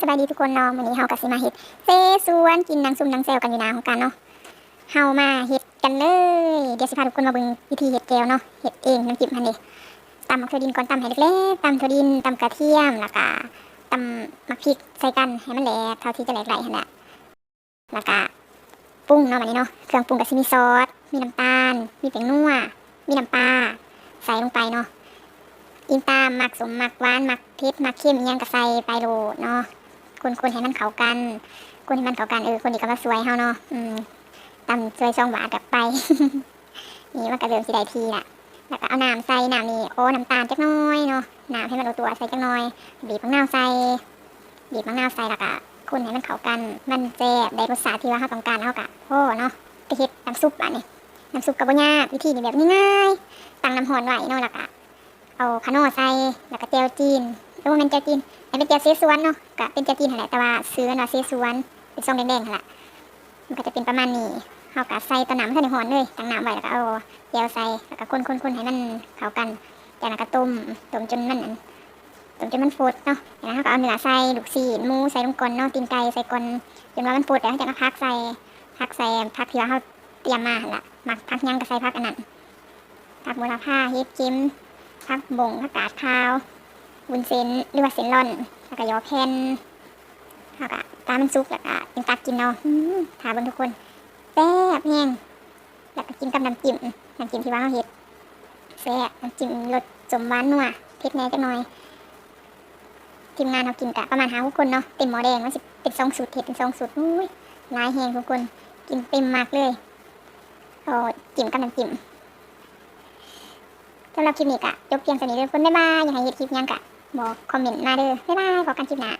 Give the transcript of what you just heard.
สบายดีทุกคนเนาะวันนี้เฮากับสิมาเฮ็ดเซสวนกินนางซุ่มนางแซวกันอยู่นาของกันเนาะเฮามาเฮ็ดกันเลยเดี๋ยวสิพาทุกคนมาเบิ่งวิธีเฮ็ดแก้วเนาะเฮ็ดเองน้ำจิ้มหั่นนี่ตำมะเขือดินก่อนตำให้เล็กๆตำถั่วดินตำกระเทียมแล้วก็ตำมะพริกใส่กันให้มันแหลกเท่าที่จะแหลกไหลหั่นแหละแล้วก็ปรุงเนาะวันนี้เนาะเครื่องปรุงก็สิมีซอสมีน้ำตาล มีแป้งนัวมีน้ำปลาใส่ลงไปเนาะอินตามหมักสมหมักหวานหมักเผ็ดหมักเค็มอิหยังก็ใส่ไปโลเนาะ คนคนให้มันเขากันคนให้มันเขากันเออคนนี้ก็มาสวยเฮาเนาะอืมตำสวยช่องหวานกับไป นี่มันก็เริ่มสิได้ทีละแล้วก็เอาน้ำใส่น้ำนี่โอ้น้ำตาลจักน้อยเนาะน้ำให้มันลงตัวใส่จักน้อย บีบมะนาวใส่บีบมะนาวใส่แล้วก็คนให้มันเข้ากัน มันแซ่บได้รสชาติที่ว่าเราต้องการเฮากะโอ้เนาะไปเฮ็ดน้ำซุปอะนี่น้ำซุปก็บ่ยากวิธีนี่แบบง่ายๆตั้งน้ำร้อนไว้เนาะแล้วก็เอาขนอใส่แล้วก็เจียวจีน หรือว่ามันเจียวจีนแต่เป็นเจียวเซซวนเนาะก็เป็นเจียวจีนแหละแต่ว่าซื้อนาเซซวนเป็นซองแดงๆแหละมันก็จะเป็นประมาณนี้เอากะใส่ตะหนำใส่ในหอนเลยตั้งน้ำไว้แล้วก็เอาเจียวใส่แล้วก็คนๆๆให้มันเข้ากันจากนั้นก็ต้มต้มจนมันต้มจนมันฟูดเนาะจากนั้นเราก็เอาเนื้อใส่ลูกซีนหมูใส่ลงก่อนเนาะตีนไก่ใส่ก่อนจนว่ามันฟูดแล้วจากนั้นพักใส่พักใส่พักที่ว่าเราเตรียมมาหั่นล่ะมักพักยังก็ใส่พักอันนั้นพักบัวลาผ้าเฮ็ดจิ้มผักบงผักกาดขาว วุ้นเส้นหรือว่าเส้นร่อน แล้วก็ยอแผ่นแล้วก็ตามันซุกแล้วก็ยังตักกินเนาะอื้าเบนทุกคนแซ่บแห้งแล้วก็กินกับน้ำจิ้มน้ำจิ้มที่ว่าเราเฮ็ดแซ่บน้ำจิ้มรสสมหวานนัวเผ็ดแน่จักหน่อยทีมงานเรากินกะประมาณห้าหกคนเนาะเต็มหม้อแดงมันสิเป็นสองสูตรเห็ดเป็นสองสูตรอุ้ยลายแห้งทุกคนกินเต็มมากเลยโอ้จิ้มกับน้ำจิ้มสำหรับคลิปนี้กะจบเพียงเท่านี้เด้อคนบ๊ายบายอยากให้เห็นคลิปยังกะ บอกคอมเมนต์มาเด้อบ๊ายบายพบกันคลิปหน้า